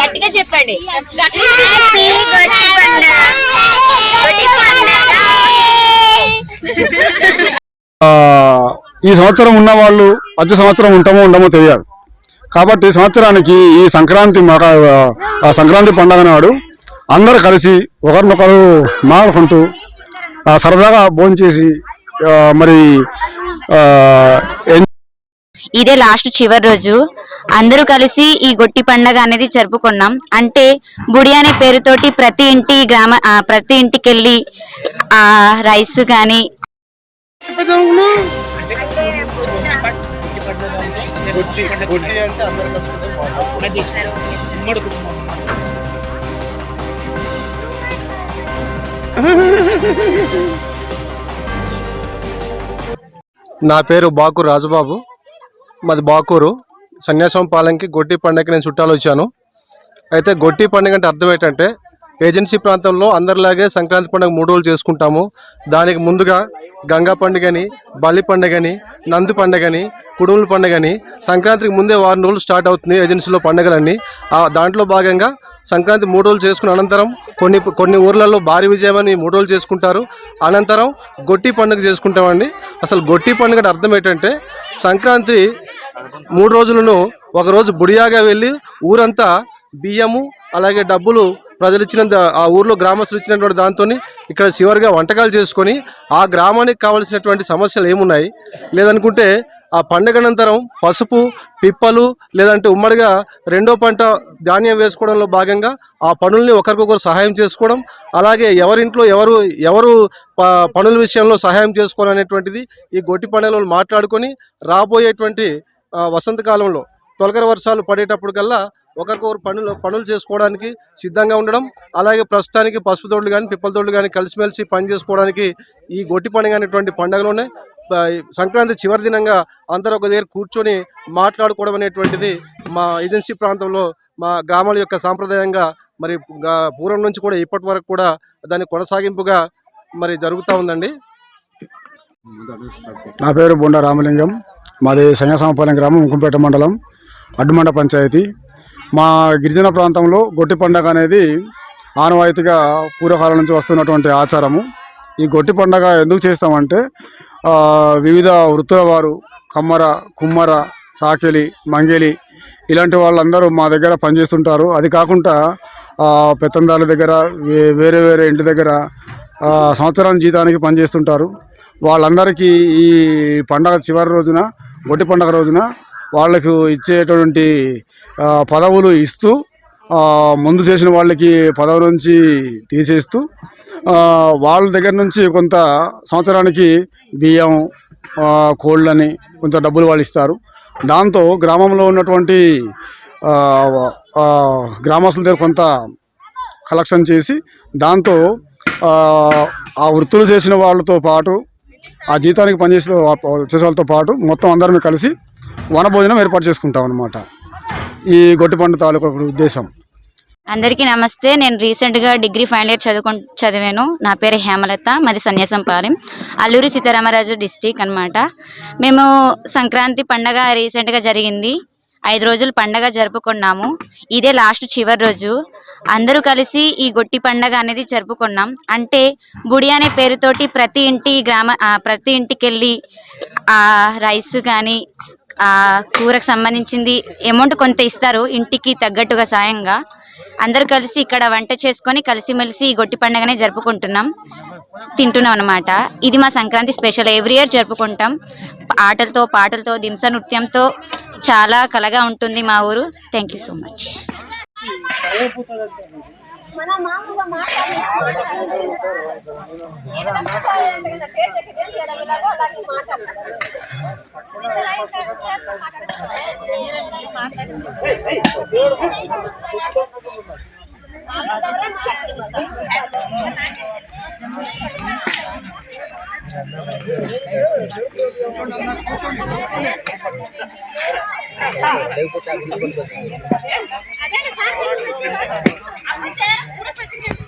గట్టిగా చెప్పండి. ఆ, ఈ సంవత్సరం ఉన్న వాళ్ళు వచ్చే సంవత్సరం ఉంటామో ఉండమో తెలియదు. కాబట్టి సంవత్సరానికి ఈ సంక్రాంతి ఆ సంక్రాంతి పండగ నాడు అందరూ కలిసి ఒకరినొకరు మాట్లాడుకుంటూ ఆ, సరదాగా భోంచేసి మరి ఇదే లాస్ట్ చివరి రోజు. అందరూ కలిసి ఈ గొట్టి పండగ అనేది జరుపుకున్నాం. అంటే బుడి అనే పేరుతోటి ప్రతి ఇంటి గ్రామ ప్రతి ఇంటికి వెళ్ళి ఆ రైస్ కానీ నా పేరు బాకు రాజుబాబు. మాది బాకూరు. సన్యాసం పాలెంకి గొట్టి పండుగకి నేను చుట్టాలు వచ్చాను. అయితే గొట్టి పండుగ అంటే అర్థం ఏంటంటే ఏజెన్సీ ప్రాంతంలో అందరిలాగే సంక్రాంతి పండుగ మూడు రోజులు చేసుకుంటాము. దానికి ముందుగా గంగా పండుగని బలి పండుగని నంది పండుగని కుడుముల పండుగని సంక్రాంతికి ముందే వారం రోజులు స్టార్ట్ అవుతుంది ఏజెన్సీలో పండుగలన్నీ. ఆ దాంట్లో భాగంగా సంక్రాంతి మూడు రోజులు చేసుకున్న అనంతరం కొన్ని కొన్ని ఊర్లలో భారీ విజయం అని మూడు రోజులు చేసుకుంటారు. అనంతరం గొట్టి పండుగ చేసుకుంటామండి. అసలు గొట్టి పండుగ అంటే అర్థం ఏంటంటే సంక్రాంతి మూడు రోజులను ఒకరోజు బుడియాగా వెళ్ళి ఊరంతా బియ్యము అలాగే డబ్బులు ప్రజలు ఇచ్చిన ఆ ఊర్లో గ్రామస్తులు ఇచ్చినటువంటి దాంతో ఇక్కడ చివరిగా వంటకాలు చేసుకొని ఆ గ్రామానికి కావలసినటువంటి సమస్యలు ఏమున్నాయి? లేదనుకుంటే ఆ పండుగ అనంతరం పసుపు పిప్పలు లేదంటే ఉమ్మడిగా రెండో పంట ధాన్యం వేసుకోవడంలో భాగంగా ఆ పనుల్ని ఒకరికొకరు సహాయం చేసుకోవడం అలాగే ఎవరింట్లో ఎవరు ఎవరు ప- పనుల విషయంలో సహాయం చేసుకోవాలనేటువంటిది ఈ గొట్టి పండుగలు మాట్లాడుకొని రాబోయేటువంటి వసంతకాలంలో తొలకరి వర్షాలు పడేటప్పుడు కల్లా ఒకరికొకరు పనులు పనులు చేసుకోవడానికి సిద్ధంగా ఉండడం అలాగే ప్రస్తుతానికి పసుపు తోడులు కానీ పిప్పల తోడులు కానీ కలిసిమెలిసి పని చేసుకోవడానికి ఈ గొట్టి పండుగ అనేటువంటి పండుగలోనే సంక్రాంతి చివరి దినంగా అందరూ ఒక దగ్గర కూర్చొని మాట్లాడుకోవడం అనేటువంటిది మా ఏజెన్సీ ప్రాంతంలో మా గ్రామాల యొక్క సాంప్రదాయంగా మరి పూర్వం నుంచి కూడా ఇప్పటి వరకు కూడా దాని కొనసాగింపుగా మరి జరుగుతూ ఉందండి. నా పేరు బొండ రామలింగం. మాది సన్యాసమపాలెం గ్రామం ఉంకుంపేట మండలం అడ్డుమండ పంచాయతీ. మా గిరిజన ప్రాంతంలో గొట్టి పండగ అనేది ఆనవాయితీగా పూర్వకాలం నుంచి వస్తున్నటువంటి ఆచారము. ఈ గొట్టి పండగ ఎందుకు చేస్తామంటే వివిధ వృత్తుల వారు కమ్మర కుమ్మర సాకెలి మంగేలి ఇలాంటి వాళ్ళందరూ మా దగ్గర పనిచేస్తుంటారు. అది కాకుండా ఆ, పెత్తందారుల దగ్గర వే- వేరే వేరే ఇంటి దగ్గర సంవత్సరానికి సంవత్సరం జీతానికి పనిచేస్తుంటారు. వాళ్ళందరికీ ఈ పండగ చివరి రోజున గొట్టి పండగ రోజున వాళ్ళకు ఇచ్చేటువంటి పదవులు ఇస్తూ ముందు చేసిన వాళ్ళకి పదవి నుంచి తీసేస్తూ వాళ్ళ దగ్గర నుంచి కొంత సంవత్సరానికి బియ్యం కోళ్ళని కొంత డబ్బులు వాళ్ళు ఇస్తారు. దాంతో గ్రామంలో ఉన్నటువంటి గ్రామస్తుల దగ్గర కొంత కలెక్షన్ చేసి దాంతో ఆ వృత్తులు చేసిన వాళ్ళతో పాటు ఆ జీతానికి పనిచేసే చేసేవాళ్ళతో పాటు మొత్తం అందరం కలిసి వనభోజనం ఏర్పాటు చేసుకుంటాం అనమాట ఈ గొట్టిపండు తాలూకు ఉద్దేశం. అందరికీ నమస్తే. నేను రీసెంట్గా డిగ్రీ ఫైనల్ ఇయర్ చదువుకు చదివాను. నా పేరు హేమలత మాది సన్యాసంపాలెం అల్లూరి సీతారామరాజు డిస్టిక్ అనమాట మేము సంక్రాంతి పండగ రీసెంట్గా జరిగింది. ఐదు రోజులు పండగ జరుపుకున్నాము. ఇదే లాస్ట్ చివరి రోజు. అందరూ కలిసి ఈ గొట్టి పండగ అనేది జరుపుకున్నాం. అంటే బుడి అనే పేరుతోటి ప్రతి ఇంటి గ్రామ ప్రతి ఇంటికి వెళ్ళి రైస్ కానీ ఆ కూరకు సంబంధించింది అమౌంట్ కొంత ఇస్తారు ఇంటికి తగ్గట్టుగా సాయంగా. అందరూ కలిసి ఇక్కడ వంట చేసుకొని కలిసిమెలిసి ఈ గొట్టి పండుగనే జరుపుకుంటున్నాం. తింటున్నాం అనమాట ఇది మా సంక్రాంతి స్పెషల్. ఎవ్రీ ఇయర్ జరుపుకుంటాం. ఆటలతో పాటలతో దింస నృత్యంతో చాలా కలగా ఉంటుంది మా ఊరు. Thank you so much. మన మామూలుగా మాట్లాడాలి అదే